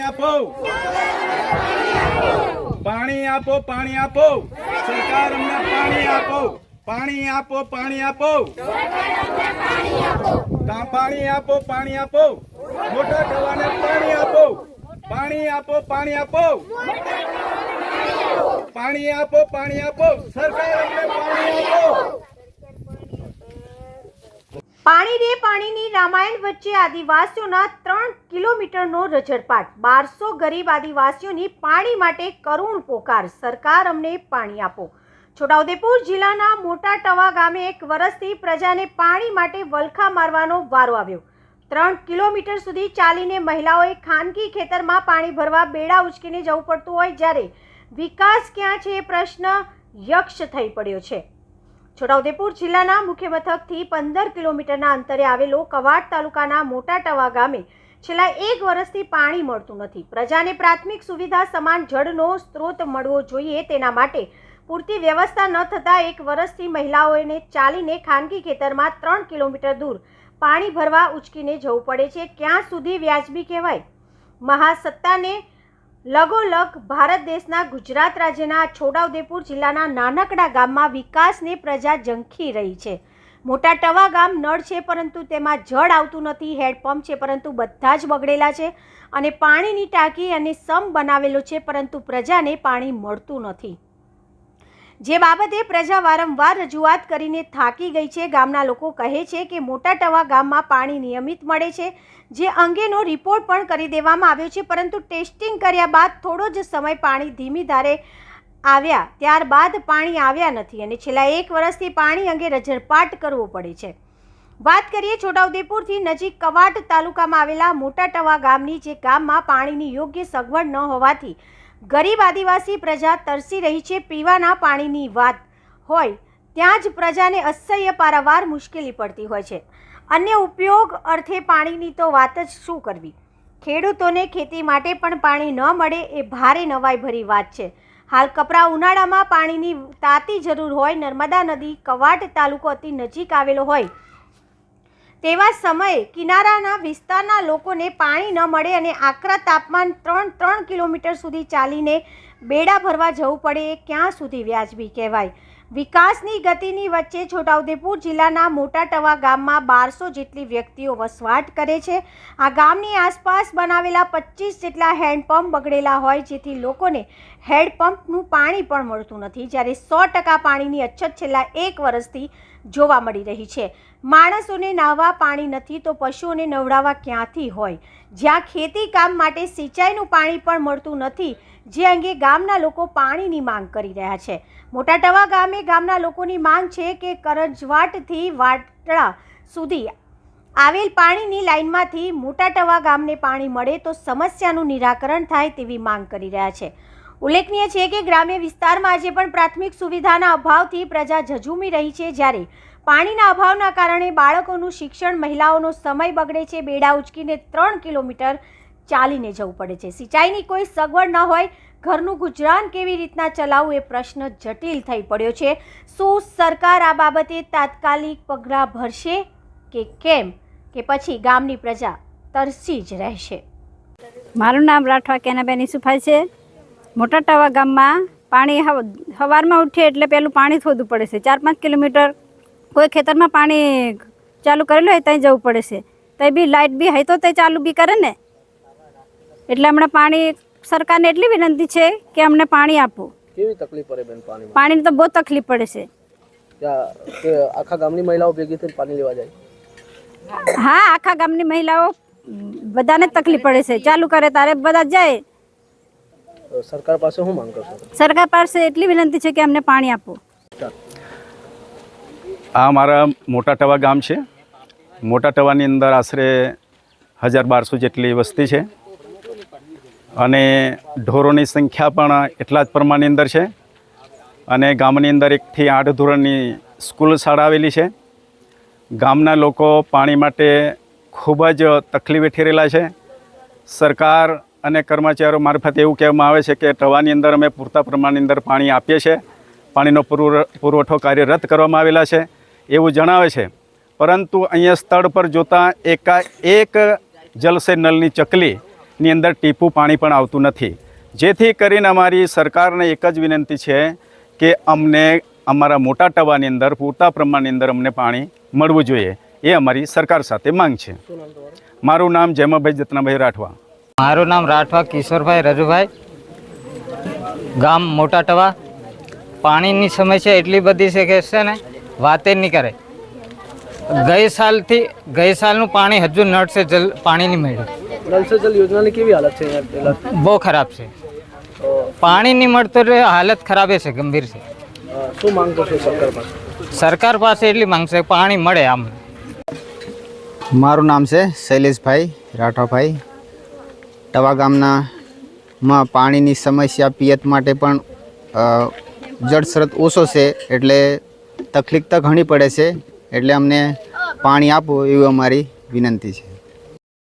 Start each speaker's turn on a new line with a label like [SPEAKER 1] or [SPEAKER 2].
[SPEAKER 1] આપો. પાણી આપો પાણી આપો. સરકાર અમને પાણી આપો. પાણી આપો પાણી આપો. પાણી આપો પાણી આપો. મોટા થવાને પાણી આપો. પાણી આપો પાણી આપો. પાણી આપો પાણી આપો. સરકાર અમને પાણી આપો.
[SPEAKER 2] પાણી રે પાણીની રામાયણ વચ્ચે આદિવાસીઓના ત્રણ કિલોમીટરનો રજડપાટ. બારસો ગરીબ આદિવાસીઓની પાણી માટે કરુણ પોકાર. સરકાર અમને પાણી આપો. છોટાઉદેપુર જિલ્લાના મોટા ટવા ગામે એક વર્ષથી પ્રજાને પાણી માટે વલખા મારવાનો વારો આવ્યો. ત્રણ કિલોમીટર સુધી ચાલીને મહિલાઓએ ખાનગી ખેતરમાં પાણી ભરવા બેડા ઉચકીને જવું પડતું હોય જ્યારે વિકાસ ક્યાં છે એ પ્રશ્ન યક્ષ થઈ પડ્યો છે. છોટાઉદેપુર જિલ્લાના મુખ્ય મથકથી પંદર કિલોમીટરના અંતરે આવેલો કવાડ તાલુકાના મોટા ટવા ગામે છેલ્લા એક વર્ષથી પાણી મળતું નથી. પ્રજાને પ્રાથમિક સુવિધા સમાન જળનો સ્ત્રોત મળવો જોઈએ તેના માટે પૂરતી વ્યવસ્થા ન થતાં એક વર્ષથી મહિલાઓને ચાલીને ખાનગી ખેતરમાં ત્રણ કિલોમીટર દૂર પાણી ભરવા ઉચકીને જવું પડે છે. ક્યાં સુધી વ્યાજબી કહેવાય? મહાસત્તાને લગોલગ ભારત દેશના ગુજરાત રાજ્યના છોટાઉદેપુર જિલ્લાના નાનકડા ગામમાં વિકાસને પ્રજા ઝંખી રહી છે. મોટા ટવા ગામ નળ છે પરંતુ તેમાં જળ આવતું નથી હેડપંપ છે પરંતુ બધા જ બગડેલા છે અને પાણીની ટાંકી અને સમ બનાવેલો છે પરંતુ પ્રજાને પાણી મળતું નથી. જે બાબતે પ્રજા વારંવાર રજૂઆત કરીને થાકી ગઈ છે. ગામના લોકો કહે છે કે મોટા ટવા ગામમાં પાણી નિયમિત મળે છે, જે અંગેનો રિપોર્ટ પણ કરી દેવામાં આવ્યો છે. પરંતુ ટેસ્ટિંગ કર્યા બાદ થોડો જ સમય પાણી ધીમી ધારે આવ્યા, ત્યારબાદ પાણી આવ્યા નથી અને છેલ્લા એક વર્ષથી પાણી અંગે રજરપાટ કરવો પડે છે. વાત કરીએ છોટાઉદેપુરથી નજીક કવાટ તાલુકામાં આવેલા મોટા ટવા ગામની, જે ગામમાં પાણીની યોગ્ય સગવડ ન હોવાથી ગરીબ આદિવાસી પ્રજા તરસી રહી છે પીવાના પાણીની વાત હોય, ત્યાં જ પ્રજાને અસહ્ય પારાવાર મુશ્કેલી પડતી હોય છે. અન્ય ઉપયોગ અર્થે પાણીની તો વાત જ શું કરવી? ખેડૂતોને ખેતી માટે પણ પાણી ન મળે એ ભારે નવાઈ ભરી વાત છે. હાલ કપરા ઉનાળામાં પાણીની તાતી જરૂર હોય, નર્મદા નદી, કવાટ તાલુકો અતિ નજીક આવેલો હોય તેવા સમયે કિનારાના વિસ્તારના લોકોને પાણી ન મળે અને આકરા તાપમાન ત્રણ ત્રણ કિલોમીટર સુધી ચાલીને બેડા ભરવા જવું પડે એ ક્યાં સુધી વ્યાજબી કહેવાય? વિકાસની ગતિની વચ્ચે છોટાઉદેપુર જિલ્લાના મોટા ટવા ગામમાં બારસો જેટલી વ્યક્તિઓ વસવાટ કરે છે. આ ગામની આસપાસ બનાવેલા પચીસ જેટલા હેન્ડપંપ બગડેલા હોય જેથી લોકોને હેન્ડપંપનું પાણી પણ મળતું નથી. જ્યારે સો ટકા પાણીની અછત છેલ્લા એક વર્ષથી જોવા મળી રહી છે. માણસોને નાહવા પાણી નથી તો પશુઓને નવડાવવા ક્યાંથી હોય? જ્યાં ખેતી કામ માટે સિંચાઈનું પાણી પણ મળતું નથી, જે અંગે ગામના લોકો પાણીની માંગ કરી રહ્યા છે. મોટા ટવા ગામે ગામના લોકોની માંગ છે કે કરંજવાટથી વાટડા સુધી આવેલ પાણીની લાઇનમાંથી મોટા ટવા ગામને પાણી મળે તો સમસ્યાનું નિરાકરણ થાય તેવી માંગ કરી રહ્યા છે. ઉલ્લેખનીય છે કે ગ્રામ્ય વિસ્તારમાં આજે પણ પ્રાથમિક સુવિધાના અભાવથી પ્રજા ઝઝૂમી રહી છે જ્યારે પાણીના અભાવના કારણે બાળકોનું શિક્ષણ મહિલાઓનો સમય બગડે છે. બેડા ઉચકીને ત્રણ કિલોમીટર ચાલીને જવું પડે છે. સિંચાઈની કોઈ સગવડ ન હોય. ઘરનું ગુજરાન કેવી રીતના ચલાવવું એ પ્રશ્ન જટિલ થઈ પડ્યો છે. શું સરકાર આ બાબતે તાત્કાલિક પગલાં ભરશે કે કેમ? કે પછી ગામની પ્રજા તરસી જ રહેશે.
[SPEAKER 3] મારું નામ રાઠવા કેનાબેન સુફાઈ છે. મોટા ટાવા ગામમાં પાણી હવારમાં ઉઠીએ એટલે પેલું પાણી શોધવું પડે છે. ચાર પાંચ કિલોમીટર કોઈ ખેતરમાં પાણી ચાલુ કરેલું હોય ત્યાં જવું પડે છે. ત્યાં બી લાઇટ બી હોય તો તે ચાલુ બી કરે ને. એટલે હમણાં પાણી સરકારને એટલી વિનંતી છે કે અમને પાણી આપો.
[SPEAKER 4] કેવી તકલીફ પડે બેન પાણી
[SPEAKER 3] પાણીની તો બહુ તકલીફ પડે છે.
[SPEAKER 4] આખા ગામની મહિલાઓ ભેગી થઈને પાણી લેવા જાય?
[SPEAKER 3] હા આખા ગામની મહિલાઓ બધાને તકલીફ પડે છે. ચાલુ કરે તારે બધા જાય.
[SPEAKER 4] સરકાર પાસે હું માંગ કરશો?
[SPEAKER 3] સરકાર પાસે એટલી વિનંતી છે કે અમને પાણી આપો.
[SPEAKER 1] આ મારા મોટા ટવા ગામ છે. મોટા ટવાની અંદર આશરે હજાર બારસો જેટલી વસ્તી છે. અને ઢોરોની સંખ્યા પણ એટલા જ પ્રમાણની અંદર છે. અને ગામની અંદર એકથી આઠ ધોરણની સ્કૂલ શાળા આવેલી છે. ગામના લોકો પાણી માટે ખૂબ જ તકલીફ વેઠી રહેલા છે. સરકાર અને કર્મચારીઓ મારફતે એવું કહેવામાં આવે છે કે ટવાની અંદર અમે પૂરતા પ્રમાણની અંદર પાણી આપીએ છીએ. પાણીનો પુરવઠો પુરવઠો કાર્યરત કરવામાં આવેલા છે. એવું જણાવે છે. પરંતુ અહીંયા સ્થળ પર જોતાં એકા એક જલસે નલની ચકલીની અંદર ટીપું પાણી પણ આવતું નથી. જેથી કરીને અમારી સરકારને એક જ વિનંતી છે કે અમને અમારા મોટા ટવાની અંદર, પૂરતા પ્રમાણની અંદર અમને પાણી મળવું જોઈએ. એ અમારી સરકાર સાથે માંગ છે. મારું નામ જેમાભાઈ જતનાભાઈ રાઠવા.
[SPEAKER 5] મારું નામ રાઠવા કિશોરભાઈ રજુભાઈ. ગામ મોટા ટવા પાણીની સમસ્યા એટલી બધી છે કે છે ને વાતે જ નહીં કરે. ગઈ સાલથી ગઈ સાલનું પાણી હજુ નળ સે જલ પાણી નહીં મળ્યું.
[SPEAKER 4] સે જલ યોજનાની કેવી હાલત છે
[SPEAKER 5] બહુ ખરાબ છે. પાણી નહીં મળતું એટલે હાલત ખરાબ છે ગંભીર છે.
[SPEAKER 4] શું માંગ કરશો સરકાર પાસે?
[SPEAKER 5] સરકાર પાસે એટલી માંગ છે પાણી મળે આમ.
[SPEAKER 6] મારું નામ છે શૈલેષભાઈ રાઠવાભાઈ ટવા ગામના માં પાણીની સમસ્યા પિયત માટે પણ જળસ્રોત ઓછો છે એટલે તકલીફ તો ઘણી પડે છે એટલે અમને પાણી આપો એવી અમારી વિનંતી છે.